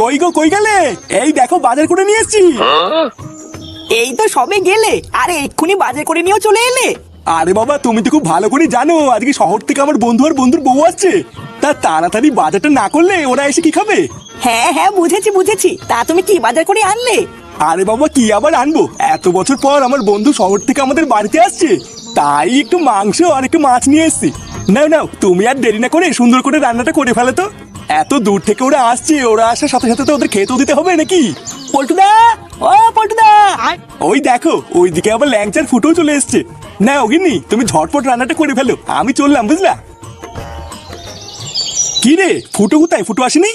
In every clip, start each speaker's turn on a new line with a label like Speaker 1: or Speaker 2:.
Speaker 1: কই গো কই গেলে? এই দেখো বাজার করে নিয়ে এসেছি।
Speaker 2: এই তো সবে গেলে। আরে এক্ষুনি বাজার করে নিয়েও চলে এলে।
Speaker 1: আরে বাবা তুমি তো খুব ভালো করে জানো আজকে শহর থেকে আমার বন্ধু আর বন্ধুর বউ আসছে। তা তাড়াতাড়ি বাজারটা না করলে ওরা এসে কি খাবে?
Speaker 2: হ্যাঁ হ্যাঁ বুঝেছি বুঝেছি। তা তুমি কি বাজার করে আনলে?
Speaker 1: আরে বাবা কি আবার আনব? এত বছর পর আমার বন্ধু শহর থেকে আমাদের বাড়িতে আসছে। তাই একটু মাংস আর একটু মাছ নিয়ে এসেছি। নাও নাও তুমি আর দেরি না করে সুন্দর করে রান্নাটা করে ফেলে তো। এত দূর থেকে ওরা আসছে ওরা আসার সাথে সাথে তো ওদের খেতেও দিতে হবে নাকি?
Speaker 2: পল্টুদা! ও পল্টুদা!
Speaker 1: ওই দেখো ওইদিকে আবার ল্যাংচার ফুটেও চলে এসছে। না ওগিনি তুমি ঝটপট রান্নাটা করে ফেলো আমি চললাম বুঝলা? কি রে ফুটো কোথায়? ফুটো আসেনি?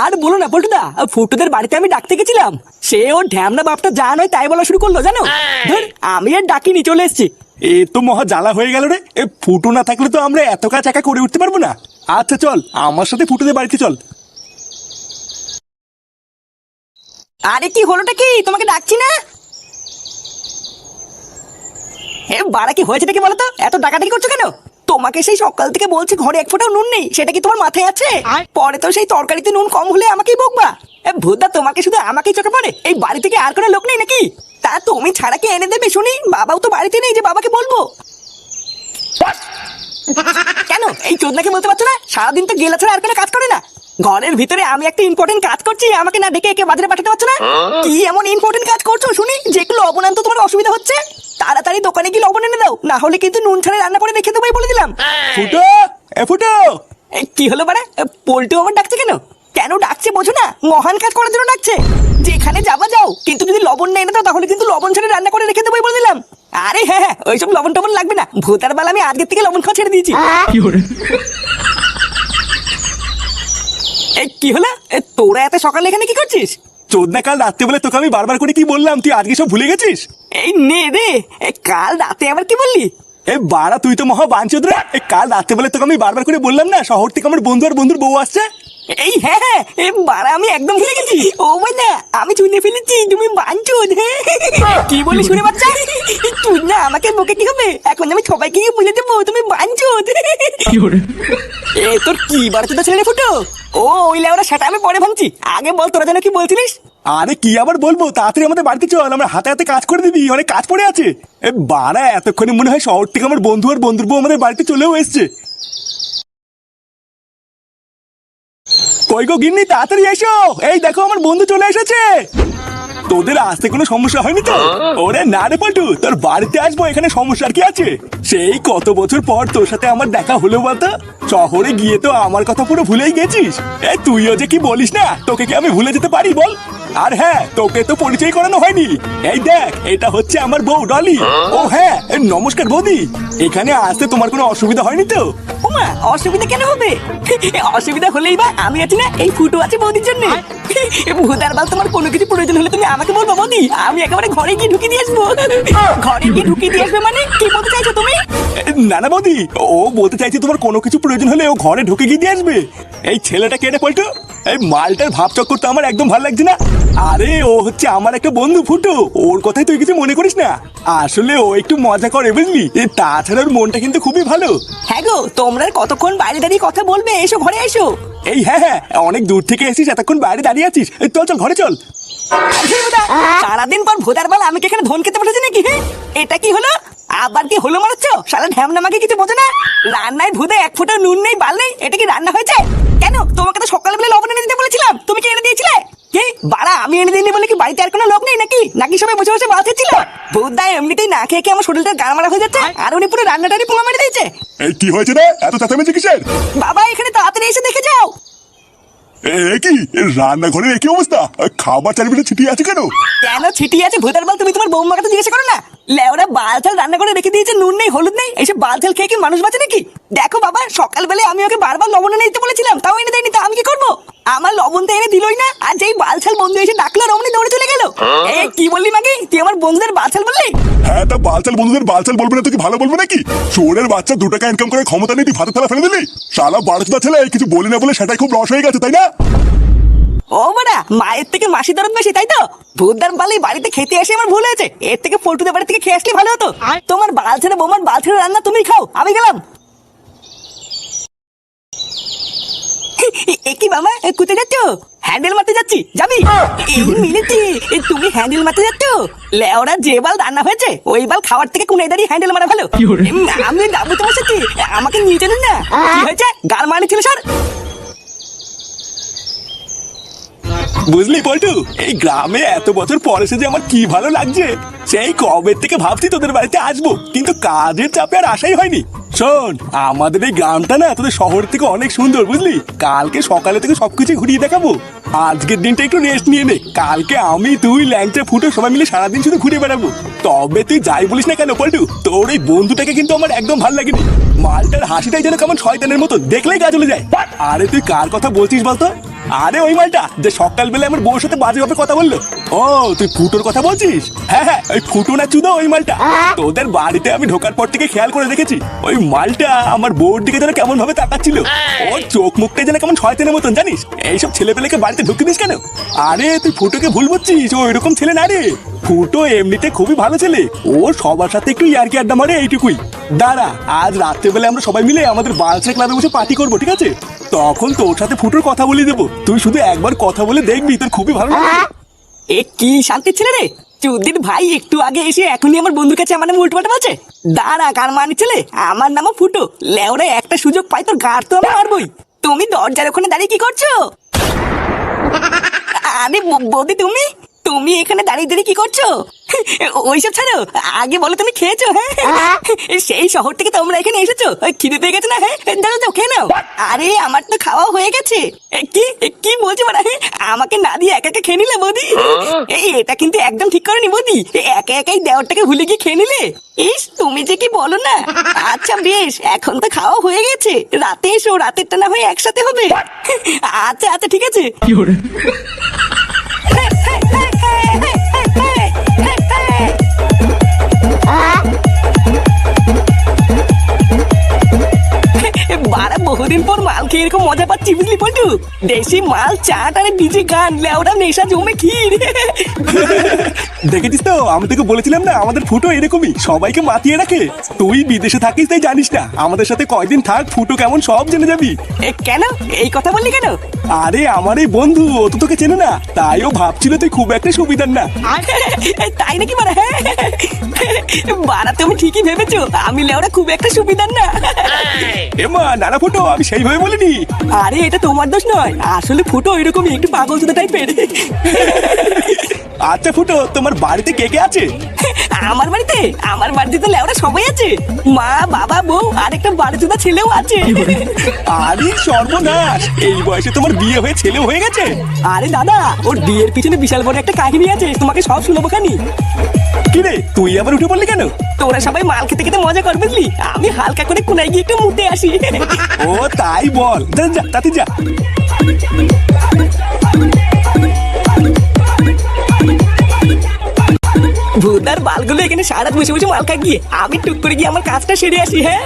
Speaker 2: আর বলো না পল্টুদা ফুটুদের বাড়িতে আমি ডাকতে গেছিলাম। সে ওর ঢ্যামনা বাপটা যা নয় তাই বলা শুরু করল জানো? ধুর, আমি আর ডাকিনি চলে এসেছি।
Speaker 1: এ তো মহা জ্বালা হয়ে গেল রে। এ ফুটো না থাকলে তো আমরা এত কাজ একা করে উঠতে পারব না। আচ্ছা চল আমার সাথে ফুটোদের বাড়িতে চল।
Speaker 2: আরে কি হলোটা কি? তোমাকে ডাকছি না? এ বাড়া কি হয়েছেটা কি বলতো এত ডাকাডাকি করছ কেন? তোমাকে সেই সকাল থেকে বলছি ঘরে এক ফোঁটাও নুন নেই সেটা কি তোমার মাথায় আছে? পরে তো সেই তরকারিতে নুন কম হলে আমাকেই বকবা। ভূতদা তোমাকে শুধু আমাকেই চোখে পড়ে? এই বাড়ি থেকে আর কোনো লোক নেই নাকি? তা তুমি ছাড়া কি এনে দেবে শুনি? বাবাও তো বাড়িতে নেই যে বাবাকে বলব। কেন? এই চোদনাকে বলতে পারছ না? সারাদিন তো গেলা ছাড়া আর কোনো কাজ করে না। ঘরের ভিতরে আমি একটা ইম্পর্টেন্ট কাজ করছি আমাকে না ডেকে একে বাজারে পাঠাতে পারছ না? কি এমন ইম্পর্টেন্ট কাজ করছ শুনি? যেগুলো লবণ আনতে তোমার অসুবিধা হচ্ছে? তাড়াতাড়ি দোকানে গিয়ে লবণ এনে দাও না হলে কিন্তু নুন ছাড়া রান্না করে রেখে দেবোই বলে দিলাম।
Speaker 1: ফুটো এ ফুটো।
Speaker 2: কি হলো বাড়া? পোল্টু আমার ডাকছে কেন? কেন ডাকছে বোঝো না? মহান কাজ করার জন্য ডাকছে। যেখানে যাবা যাও কিন্তু যদি লবণ না এনে দাও তাহলে কিন্তু লবণ ছাড়া রান্না করে রেখে দেবোই বলে দিলাম। আরে হ্যাঁ হ্যাঁ ওইসব লবণ টবণ লাগবে না। ভূতার বেলা আমি আজকের থেকে লবণ খাওয়া ছেড়ে দিয়েছি। এই কি হলো? তোরা এত সকালে এখানে কি করছিস?
Speaker 1: চোদনা কাল রাত্রে বলে তোকে আমি বারবার করে কি বললাম? তুই আজকে সব ভুলে গেছিস?
Speaker 2: এই নে রে এ, কাল রাতে আবার কি বললি?
Speaker 1: এ বাড়া তুই তো মহা বাঞ্চোদ রে। এ কাল রাত্রে বলে তোকে আমি বারবার করে বললাম না? শহর থেকে আমার বন্ধু আর বন্ধুর বউ আসছে।
Speaker 2: এই হ্যাঁ হ্যাঁ এ বাড়া আমি একদম ভুলে গেছি। ও না আমি শুনে ফেলেছি তুমি বাঞ্চো কি বলি শুনে বাচ্চা? তুই না আমাকে বকে কি হবে? এখন আমি সবাইকে বুঝে দেবো তুমি বাঞ্চো এ তোর কি বাড়াতে ছেলে ফুটো? ও ওই লেওরা সেটা আমি পরে ভাবছি। আগে বল তোরা যেন কি বলছিলিস?
Speaker 1: আরে কি আবার বলব? তাড়াতাড়ি আমাদের বাড়িতে চল আমরা হাতে হাতে কাজ করে দিবি অনেক কাজ পড়ে আছে। এ বাড়া এতক্ষণে মনে হয় শহর থেকে আমার বন্ধু আর বন্ধুর বউ আমাদের বাড়িতে চলেও এসছে। কই গো গিন্নি তাড়াতাড়ি এসো। এই দেখো আমার বন্ধু চলে এসেছে। তোদের আসতে কোনো সমস্যা হয়নি তো? ওরে না রে পল্টু তোর বাড়িতে আসব এখানে সমস্যার কি আছে? সেই কত বছর পর তোর সাথে আমার দেখা হলো বলতো? শহরে গিয়ে তো আমার কথা পুরো ভুলেই গেছিস। এই তুইও যে কি বলিস না? তোকে কি আমি ভুলে যেতে পারি বল? আর হ্যাঁ তোকে তো পরিচয় করানো হয়নি। এই দেখ এটা হচ্ছে আমার বউ ডলি। ও হ্যাঁ নমস্কার বৌদি। এখানে আসতে তোমার কোনো অসুবিধা হয়নি তো?
Speaker 2: ওমা অসুবিধা কেন হবে? অসুবিধা হলেই বা আমি আছি না, এই ফুটো আছে বৌদির জন্য। তোমার কোনো কিছু প্রয়োজন হলে তুমি আমাকে বলব, বৌদি। আমি একেবারে ঘরে গিয়ে ঢুকিয়ে দিয়ে আসব। ঘরে গিয়ে ঢুকিয়ে দিয়ে আসবে মানে? কি বলতে চাইছো তুমি?
Speaker 1: না না, বৌদি। ও বলতে চাইছে তোমার কোনো কিছু প্রয়োজন হলে ও ঘরে ঢুকে গিয়ে দিয়ে আসবে। এই ছেলেটা কেটে পল্টু? এই মালটার ভাব চক্কর তো আমার একদম ভালো লাগছে না। আরে ও হচ্ছে আমার একটা বন্ধু ফুটো। ওর কথাই তুই কিছু মনে করিস না। আসলে ও একটু মজা করে বুঝলি? এ, তাছাড়া ওর মনটা কিন্তু খুবই ভালো।
Speaker 2: হ্যাঁ গো তোমরা কতক্ষণ বাইরে দাঁড়িয়ে কথা বলবে? এসো ঘরে এসো।
Speaker 1: এই হ্যাঁ হ্যাঁ অনেক দূর থেকে এসেছিস এতক্ষণ বাইরে দাঁড়িয়ে আছিস। চল চল ঘরে চল।
Speaker 2: সারাদিন পর ভোদার বাল আমি কি এখানে ধন খেতে পাঠাচ্ছি নাকি? হ্যাঁ? এটা কি হলো? আবার কি হলো মারাচ্ছ? সারা ঢ্যামনা আমাকে কিছু বোঝে না? রান্নায় ভুদে এক ফোঁটা নুন নেই বাল নেই এটা কি রান্না হয়েছে? কেন? তোমাকে তো সকালবেলা লবণ এনে দিতে বলেছিলাম তুমি কি এনে দিয়েছিলে কি বাড়া আমি এনে দিইনি বলে কি বাড়িতে আর কোনো লোক নেই নাকি? নাকি সবাই বসে বসে বাদ ছিল ভূতদা এমনিতেই না খেয়ে খেয়ে আমার শরীরটা গাড়মারা হয়ে যাচ্ছে। আর উনি পুরো রান্নাটারি পোঙা মেরে দিয়েছে।
Speaker 3: এই কি হয়েছে রে? এত চেঁচামেচি কিসের?
Speaker 2: বাবা এখানে তাড়াতাড়ি এসে দেখে যাও।
Speaker 3: এ এ কি? রান্নাঘরের একই অবস্থা? খাবার চারিপিঠে ছিটিয়ে আছে কেন?
Speaker 2: কেন ছিটিয়ে আছে? ভূতার বাল তুমি তোমার বৌমাকে তো জিজ্ঞাসা করো না। লেওরা বাল ঠাল রান্না করে রেখে দিয়েছে নুন নেই হলুদ নেই। এইসব বাল ঠাল খেয়ে কি মানুষ বাঁচে নাকি? দেখো বাবা সকালবেলায় আমি ওকে বারবার লবণ নিতে বলেছিলাম তাও এনে দেয়নি তা আমি কি করব? আমার লবণ তো এনে দিলই না। আর যেই বাল ছাল বন্ধু এসে ডাকলো রমণী দৌড়ে চলে গেল। এ কি বললি মাকে তুই আমার বন্ধুদের বাল ছাল বললি?
Speaker 3: হ্যাঁ তা বালচাল বন্ধুদের বলবে না তুই ভালো বলবে নাকি? শোরের বাচ্চা দু টাকা ইনকাম করে ক্ষমতা নেই তুই ভাতের থালা ফেলে দিলি? শালা ছেলে কিছু বলি না বলে সেটাই খুব রস হয়ে গেছে তাই না?
Speaker 2: ও বাড়া মায়ের থেকে মাসি দরদ বেশি তাই তো? ভূতদার বালি বাড়িতে খেতে এসে আমার ভুল হয়েছে। এর থেকে পল্টুদের বাড়ি থেকে খেয়ে আসলে ভালো হতো। তোমার বাল ছেড়ে বোমার বাল ছেড়ে রান্না তুমি খাও আমি গেলাম। কি মামা? কোথায় যাচ্ছ? হ্যান্ডেল মারতে যাচ্ছি। যাবি? এই মিলিতি তুমি হ্যান্ডেল মারতে যাচ্ছ? লেওরা যে বাল রান্না হয়েছে ওই বাল খাওয়ার থেকে কোনে দাঁড়িয়ে হ্যান্ডেল মারা ভালো। আমি যাব তোমার সাথে। আমাকে নিয়ে চলুন না। কি হয়েছে? গাল মারনি ছিল স্যার
Speaker 1: বুঝলি পল্টু এই গ্রামে এত বছর পর এসে যে আমার কি ভালো লাগছে সেই কবে থেকে ভাবছি তোদের বাড়িতে আসব কিন্তু কাজের চাপে আর আসাই হয়নি। শোন আমাদের এই গ্রামটা না তোদের শহর থেকে অনেক সুন্দর বুঝলি? কালকে সকালে থেকে সবকিছু ঘুরিয়ে দেখাবো। আজকের দিনটা একটু রেস্ট নিয়ে নে। কালকে আমি তুই ল্যাংচা ফুটো সবাই মিলে সারাদিন শুধু ঘুরে বেড়াবো। তবে তুই যাই বলিস না কেন পল্টু তোর এই বন্ধুটাকে কিন্তু আমার একদম ভালো লাগেনি। মালটার হাসিটাই যেন কেমন শয়তানের মতো দেখলেই গা চলে যায়। আরে তুই কার কথা বলছিস বলতো? আরে ওই মালটা, যে সকালবেলা আমার বউর সাথে বাজে ভাবে কথা বলল। ও, তুই ফুটোর কথা বলছিস? হ্যাঁ হ্যাঁ ওই ফুটো না চুদা ওই মালটা। তোদের বাড়িতে আমি ঢোকার পর থেকে খেয়াল করে দেখেছি, ওই মালটা আমার বউর দিকে যেন কেমন ভাবে তাকাচ্ছিল। ওর চোখ মুখটা যেন কেমন ছয় শয়তানের মতন, জানিস? এইসব ছেলে পেলেকে বাড়িতে ঢুকে দিস কেন? আরে, তুই ফুটোকে ভুল বুঝছিস, ও এরকম ছেলে না রে। ফুটো এমনিতে খুবই ভালো ছেলে। ও সবার সাথে একটু ইয়ারকি আড্ডা মারে এইটুকুই। দাঁড়া, আজ রাত্রেবেলা আমরা সবাই মিলে আমাদের বালসা ক্লাবে বসে পার্টি করব, ঠিক আছে? তখন তোর সাথে ফুটোর কথা বলে দেবো। তুই শুধু একবার কথা বলে দেখবি, তোর খুবই ভালো লাগবে।
Speaker 2: এ কি শান্তি ছেলে রে? চুদ্দির ভাই একটু আগে এসে এখনই আমার বন্ধুর কাছে আমার নামে উল্টো পাল্টা বলছে। দাঁড়া কার মানে ছেলে, আমার নামও ফুটো। লেওরে একটা সুযোগ পাই, তোর গাড় তো আমি মারবই। তুমি দরজার ওখানে দাঁড়িয়ে কি করছ? আরে বৌদি, তুমি? তুমি এখানে দাঁড়িয়ে দাঁড়িয়ে কি করছ? ওইসব ছাড়ো আগে বলো তুমি খেয়েছো হ্যাঁ? সেই শহর থেকে তোমরা এখানে এসেছ? খিদে পেয়ে গেছে না হ্যাঁ? দাঁড়াও যাও খেয়ে নাও। আরে আমার তো খাওয়া হয়ে গেছে। কি কি বলছো মানে আমাকে না দিয়ে একা একা খেয়ে নিলে বৌদি? এই এটা কিন্তু একদম ঠিক করনি বৌদি। একা একাই দেওয়ারটাকে ভুলে গিয়ে খেয়ে নিলে? ইস তুমি যে কি বলো না? আচ্ছা বেশ এখন তো খাওয়া হয়ে গেছে। রাতে এসো রাতেরটা না হয়ে একসাথে হবে। আচ্ছা আচ্ছা ঠিক আছে। বহুদিন পর মাল খেয়ে এরকম মজা পাচ্ছি, বুঝলি পল্টু? দেশি মাল, চাট আর ডিজে গান লেওরা নেশা, জমে ক্ষীর।
Speaker 1: দেখেছিস তো? আমি তোকে বলেছিলাম না আমাদের ফুটো এরকমই সবাইকে মাতিয়ে রাখে। তুই বিদেশে থাকিস তাই জানিস না আমাদের সাথে কয়দিন থাক ফুটো কেমন সব জেনে যাবি।
Speaker 2: এ, কেন? এই কথা বললি কেন?
Speaker 1: আরে আমার এই বন্ধু ও তো তোকে চেনে না তাই ও ভাবছিল তুই খুব একটা সুবিধার না।
Speaker 2: তাই নাকি বাড়া হ্যাঁ বাড়া তুমি ঠিকই ভেবেছো আমি লেওরা খুব একটা সুবিধার না।
Speaker 1: এমা নানা ফুটো আমি সেইভাবে বলিনি।
Speaker 2: আরে এটা তোমার দোষ নয় আসলে ফুটো এরকমই একটু পাগল টাইপের
Speaker 1: আচ্ছা ফুটো তোমার বাড়িতে কে কে আছে?
Speaker 2: আমার বাড়িতে? আমার বাড়িতে তো লেওরা সবাই আছে। মা বাবা বউ আর একটা বাড়ি চোদা ছেলেও আছে।
Speaker 1: আরে সর্বনাশ! এই বয়সে তোমার বিয়ে হয়ে ছেলে হয়ে গেছে?
Speaker 2: আরে দাদা ওর বিয়ের পিছনে বিশাল বড় একটা কাহিনী আছে। তোমাকে সব শুনব খানি।
Speaker 1: কি রে তুই আবার উঠে পড়লি কেন?
Speaker 2: তোরা সবাই মাল খেতে খেতে মজা কর বুঝলি? আমি হালকা করে কোনায় গিয়ে একটু মুতে আসি।
Speaker 1: ও তাই বল। যা যা তাতে যা।
Speaker 2: ভূতার বালগুলো এখানে সারা বসে বসে মাল গিয়ে। আমি টুক করে গিয়ে আমার কাজটা সেরে আসি হ্যাঁ?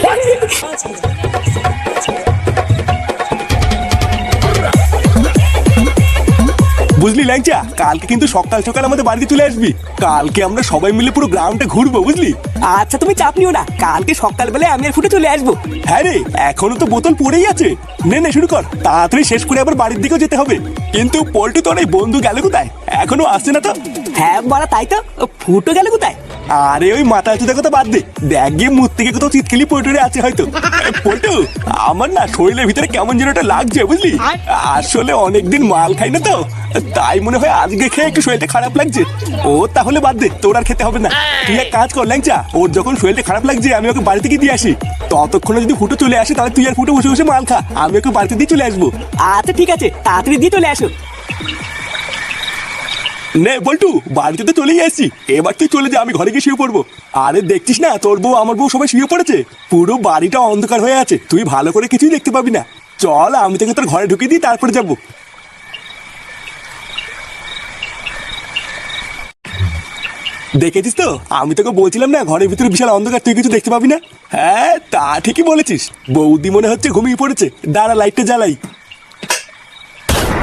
Speaker 1: বুঝলি ল্যাংচা কালকে কিন্তু সকাল সকাল আমাদের বাড়িতে চলে আসবি। কালকে আমরা সবাই মিলে পুরো গ্রাউন্ডে ঘুরবো বুঝলি?
Speaker 2: আচ্ছা তুমি চাপ নিও না। কালকে সকালবেলায় আমি আর ফুটে চলে আসব।
Speaker 1: হ্যাঁ রে এখনও তো বোতল পড়েই আছে। নে নে শুরু কর। তাড়াতাড়ি শেষ করে আবার বাড়ির দিকেও যেতে হবে। কিন্তু পল্টু তোর এই বন্ধু গেল কোথায়? এখনও আসছে না তো?
Speaker 2: হ্যাঁ বড়া তাই তো? ফুটো গেল কোথায়?
Speaker 1: আরে ওই মাথা চুদা কথা বাদ দে। দেখ গিয়ে মুখ থেকে কোথাও চিৎকেলি পল্টুরে আছে হয়তো। পল্টু আমার না শরীরের ভিতরে কেমন যেন একটা লাগছে বুঝলি? আসলে অনেকদিন মাল খাই না তো তাই মনে হয় আজকে খেয়ে একটু শরীরটা খারাপ লাগছে। ও তাহলে বাদ দে তোর আর খেতে হবে না। তুই এক কাজ কর ল্যাংচা ওর যখন শরীরটা খারাপ লাগছে আমি ওকে বাড়ি থেকে দিয়ে আসি। ততক্ষণে যদি ফুটো চলে আসে তাহলে তুই আর ফুটো বসে বসে মাল খা আমি ওকে বাড়িতে দিয়ে চলে আসব।
Speaker 2: আচ্ছা ঠিক আছে তাড়াতাড়ি দিয়ে চলে আসো।
Speaker 1: নে, বল্টু, বাড়িতে তো চলেই আসছি। এবার তুই চলে যা, আমি ঘরে গিয়ে শুয়ে পড়ব। আরে, দেখছিস না, তোর বউ, আমার বউ সবাই শুয়ে পড়েছে। পুরো বাড়িটা অন্ধকার হয়ে আছে। তুই ভালো করে কিছুই দেখতে পাবি না। চল, আমি তোকে তোর ঘরে ঢুকিয়ে দিই, তারপরে যাব। দেখেছিস তো? আমি তোকে বলছিলাম না, ঘরের ভিতরে বিশাল অন্ধকার, তুই কিছু দেখতে পাবি না? হ্যাঁ তা ঠিকই বলেছিস। বৌদি মনে হচ্ছে ঘুমিয়ে পড়েছে। দাঁড়া লাইটটা জ্বালাই।